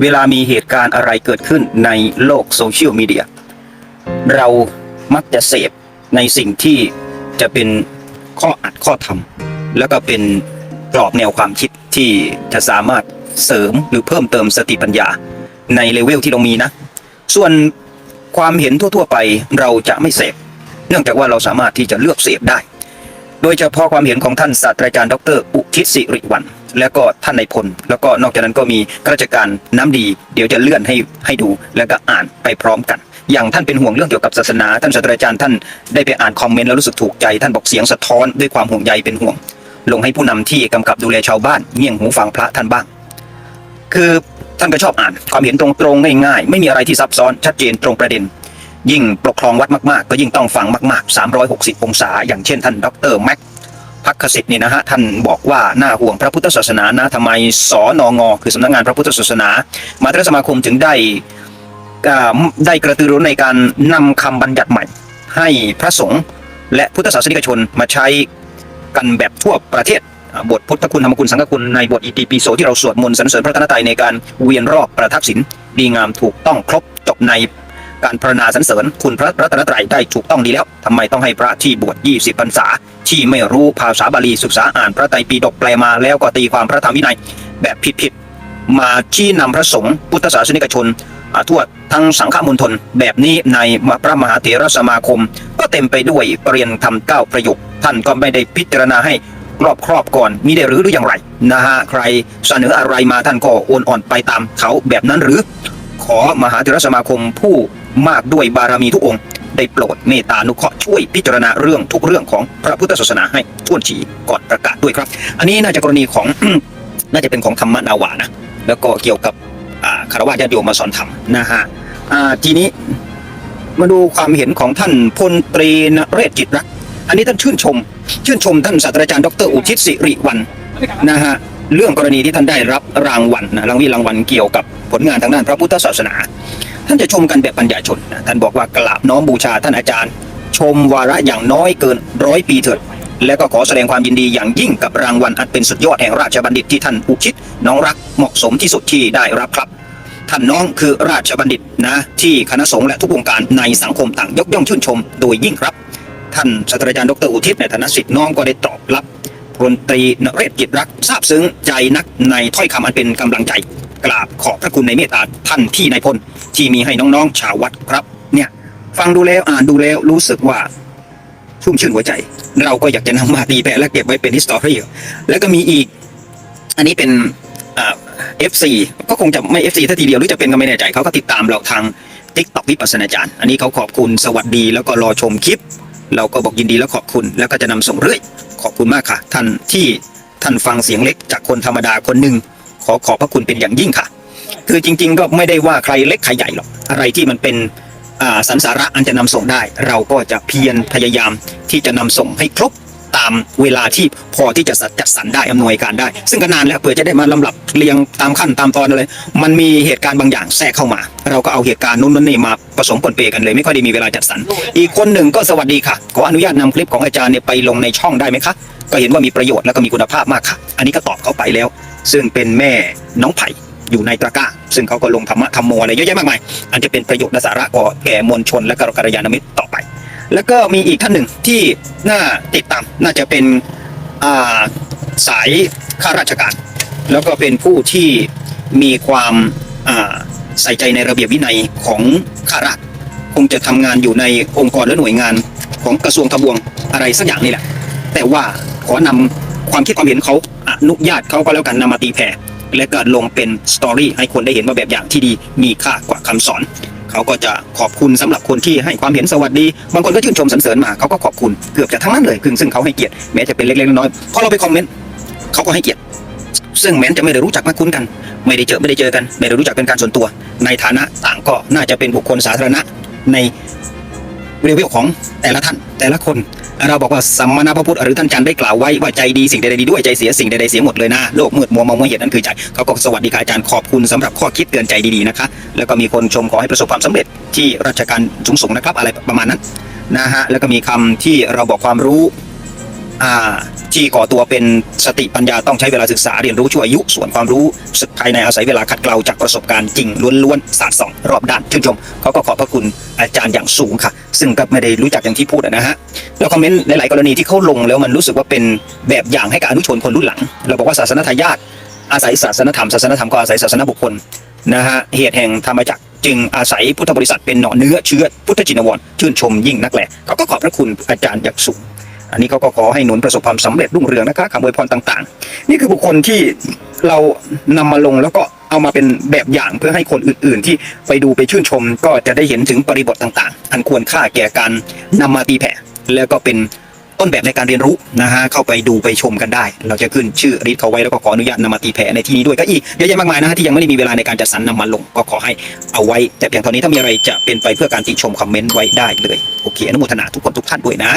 เวลามีเหตุการณ์อะไรเกิดขึ้นในโลกโซเชียลมีเดียเรามักจะเสพในสิ่งที่จะเป็นข้ออัดข้อทำแล้วก็เป็นกรอบแนวความคิดที่จะสามารถเสริมหรือเพิ่มเติมสติปัญญา ในเลเวลที่เรามีนะ ส่วนความเห็นทั่ว ๆ ไปเราจะไม่เสพ เนื่องจากว่าเราสามารถที่จะเลือกเสพได้ โดยเฉพาะความเห็นของท่านศาสตราจารย์ดร อุทิศสิริวัล และก็ท่านในายพล แล้วก็นอกจากนั้นก็มีข้าราชการน้ำดี เดี๋ยวจะเลื่อนให้ให้ดู แล้วก็อ่านไปพร้อมกัน อย่างท่านเป็นห่วงเรื่องเกี่ยวกับศาสนา ท่านศาสตราจารย์ท่านได้ไปอ่านคอมเมนต์แล้วรู้สึกถูกใจ ท่านบอกเสียงสะท้อนด้วยความห่วงใยเป็นห่วง ลงให้ผู้นำที่กำกับดูแลชาวบ้านเงี่ยงหูฟังพระท่านบ้าง คือท่านก็ชอบอ่านความเห็นตรงๆง่ายๆ ไม่มีอะไรที่ซับซ้อนชัดเจนตรงประเด็นยิ่งปกครองวัดมากๆ ก็ยิ่งต้องฟังมาก ๆ 360 องศา อย่างเช่นท่านดรแม็ก ขสิทธิ์นี่นะฮะท่านบอกว่าน่าห่วงพระพุทธศาสนานะทำไมสอนงคือสำนักงานพระพุทธศาสนา มาตรสมาคมถึงได้ได้กระตือรือร้นในการนำคำบัญญัติใหม่ ให้พระสงฆ์และพุทธศาสนิกชนมาใช้กันแบบทั่วประเทศบทพุทธคุณธรรมคุณสังฆคุณในบทอิติปิโสที่เราสวดมนต์สรรเสริญพระตนตรัยในการเวียนรอบประทักษิณดีงามถูกต้องครบจบในการพรณนาสรรเสริญคุณพระรัตนตรัยได้ถูกต้องดีแล้วทำไมต้องให้พระที่บวช 20พรรษา ที่ไม่รู้ภาษาบาลีศึกษาอ่านพระไตรปิฎกแปลมาแล้วก็ตีความพระธรรมวินัยแบบผิดๆมาชี้นำพระสงฆ์พุทธศาสนิกชนทั่วทั้งสังฆมณฑลแบบนี้ในพระมหาเถรสมาคม ก็เต็มไปด้วยปรียนธรรมเก้าประโยคท่านก็ไม่ได้พิจารณาให้รอบครอบก่อนมีได้หรือหรืออย่างไรนะฮะใครเสนออะไรมาท่านก็โอนอ่อนไปตามเขาแบบนั้นหรือ ขอมหาเถรสมาคมผู้มากด้วยบารมีทุกองค์ ได้โปรดเมตตานุเคราะห์ช่วยพิจารณาเรื่องทุกเรื่องของพระพุทธศาสนาให้ท่วนทีก่อนประกาศด้วยครับ อันนี้น่าจะกรณีของน่าจะเป็นของธรรมนาวานะแล้วก็เกี่ยวกับคารวะญาติโยมมาสอนธรรมนะฮะอ่าทีนี้มาดูความเห็นของท่านพลตรีนเรศจิตรักอันนี้ท่านชื่นชม ชื่นชมท่านศาสตราจารย์ดรอุทิศสิริวัลนะฮะเรื่องกรณีที่ท่านได้รับรางวัลนะรางวีรางวัลเกี่ยวกับผลงานทางด้านพระพุทธศาสนา ท่านจะชมกันแบบปัญญาชนนะท่านบอกว่ากราบน้อมบูชาท่านอาจารย์ ชมวาระอย่างน้อยเกินร้อยปีเถิดและก็ขอแสดงความยินดีอย่างยิ่งกับรางวัลอันเป็นสุดยอดแห่งราชบัณฑิตที่ท่านอุทิศน้องรักเหมาะสมที่สุดที่ได้รับครับ ท่านน้องคือราชบัณฑิตนะ ที่คณะสงฆ์และทุกวงการในสังคมต่างยกย่องชื่นชม โดยยิ่งครับ ท่านศาสตราจารย์ดรอุทิศในฐานะศิษย์น้องก็ได้ตอบรับพลตรีนเรศกิจรักซาบซึ้งใจนักในถ้อยคำอันเป็นกำลังใจ กราบขอบพระคุณในเมตตาท่านที่นายพลที่มีให้น้องๆ ชาววัดครับ เนี่ย ฟังดูแล้วอ่านดูแล้วรู้สึกว่าชุ่มชื่นหัวใจ เราก็อยากจะนำมาตีแปะและเก็บไว้เป็นฮิสตอรี่แล้วก็มีอีก อันนี้เป็นเอ่า FC ก็คงจะไม่ FC ท่าทีเดียวหรือจะเป็นก็ไม่แน่ใจเขาก็ติดตามเราทางทิกตอกวิปัสนาจารย์อันนี้เขาขอบคุณสวัสดีแล้วก็รอชมคลิป เราก็บอกยินดีและขอบคุณ แล้วก็จะนำส่งเรื่อย ขอบคุณมากค่ะ ท่านที่ท่านฟังเสียงเล็กจากคนธรรมดาคนหนึ่ง ขอขอบพระคุณเป็นอย่างยิ่งค่ะ คือจริง ๆ ก็ไม่ได้ว่าใครเล็กใครใหญ่หรอกอะไรที่มันเป็นอ่าสันสาระอันจะนำส่งได้ เราก็จะเพียรพยายามที่จะนำส่งให้ครบตามเวลาที่พอที่จะจัดสรรได้อำนวยการได้ ซึ่งก็นานแล้วเผื่อจะได้มาลำดับเรียงตามขั้นตามตอนเลยมันมีเหตุการณ์บางอย่างแทรกเข้ามา เราก็เอาเหตุการณ์นู้นนี่มาผสมปนเปกันเลยไม่ค่อยได้มีเวลาจัดสรรอีกคนหนึ่งก็สวัสดีค่ะ ขออนุญาตนำคลิปของอาจารย์เนี่ยไปลงในช่องได้ไหมคะก็เห็นว่ามีประโยชน์แล้วก็มีคุณภาพมากค่ะ อันนี้ก็ตอบเขาไปแล้ว ซึ่งเป็นแม่น้องไผ่อยู่ในตะกร้า ซึ่งเขาก็ลงธรรมะธรรมโมอะไรเยอะแยะมากมาย อันจะเป็นประโยชน์และสาระก่อแก่มวลชนและก็กัลยาณมิตรต่อไป แล้วก็มีอีกท่านหนึ่งที่น่าติดตามน่าจะเป็นาสายข้าราชการ แล้วก็เป็นผู้ที่มีความาใส่ใจในระเบียบวินัยของข้าราชคงจะทำงานอยู่ในองค์กรและหน่วยงานของกระทรวงทบวงอะไรสักอย่างนี่แหละ แต่ว่าขอนำความคิดความเห็นเขา นุญาตเขาก็แล้วกันนำมาตีแผ่และก็ลงเป็นสตอรี่ให้คนได้เห็นว่าแบบอย่างที่ดีมีค่ากว่าคำสอนเขาก็จะขอบคุณสำหรับคนที่ให้ความเห็นสวัสดี บางคนก็ชื่นชมสรรเสริญมาเขาก็ขอบคุณเกือบจะทั้งนั้นเลยคือซึ่งเขาให้เกียรติแม้จะเป็นเล็กๆน้อยๆพอเราไปคอมเมนต์เขาก็ให้เกียรติซึ่งแม้จะไม่ได้รู้จักมาคุ้นกัน ไม่ได้เจอไม่ได้เจอกัน ไม่ได้รู้จักเป็นการส่วนตัว ในฐานะต่างก็น่าจะเป็นบุคคลสาธารณะในเรเวลของแต่ละท่านแต่ละคน เราบอกว่าสัมมานาพระพุทธหรือท่านจันทร์ได้กล่าวไว้ว่าใจดีสิ่งใดดีด้วยใจเสียสิ่งใดๆเสียหมดเลยนะโลกมืดมัวมองไม่เห็นนั่นคือใจเขาก็สวัสดีค่ะอาจารย์ขอบคุณสำหรับข้อคิดเตือนใจดีๆนะคะ แล้วก็มีคนชมขอให้ประสบความสำเร็จที่ราชการสูงๆนะครับ อะไรประมาณนั้นนะฮะแล้วก็มีคำที่เราบอกความรู้ ที่ก่อตัวเป็นสติปัญญาต้องใช้เวลาศึกษาเรียนรู้ชั่วอายุ ส่วนความรู้สึกภายในอาศัยเวลาขัดเกลาจากประสบการณ์จริงล้วนๆศาสตร์สองรอบด้านชื่นชมเขาก็ขอบพระคุณอาจารย์อย่างสูงค่ะ ซึ่งก็ไม่ได้รู้จักอย่างที่พูดนะฮะแล้วคอมเมนต์หลายๆกรณีที่เขาลงแล้วมันรู้สึกว่าเป็นแบบอย่างให้กับอนุชนคนรุ่นหลัง เราบอกว่าศาสนทายาทอาศัยศาสนธรรมศาสนธรรมก็อาศัยศาสนบุคคลนะฮะเหตุแห่งธรรมจักรจึงอาศัยพุทธบริษัทเป็นหน่อเนื้อเชื้อพุทธจินวรชื่นชมยิ่งนักแหละเขาก็ขอบพระคุณอาจารย์อย่างสูง อันนี้เขาก็ขอให้หนุนประสบความสำเร็จรุ่งเรืองนะคะคำอวยพรต่างๆ นี่คือบุคคลที่เรานำมาลงแล้วก็เอามาเป็นแบบอย่างเพื่อให้คนอื่นๆ ที่ไปดูไปชื่นชม ก็จะได้เห็นถึงปริบทต่างๆ อันควรค่าแก่การนำมาตีแผ่แล้วก็เป็นต้นแบบในการเรียนรู้นะฮะเข้าไปดูไปชมกันได้ เราจะขึ้นชื่อริทเขาไว้แล้วก็ขออนุญาตนำมาตีแผ่ในที่นี้ด้วยก็อีกเยอะแยะมากมายนะฮะที่ยังไม่ได้มีเวลาในการจัดสรรนำมาลง ก็ขอให้เอาไว้ แต่เพียงเท่านี้ถ้ามีอะไรจะเป็นไปเพื่อการติชมคอมเมนต์ไว้ได้เลยโอเคอนุโมทนาทุกคนทุกท่านด้วยนะ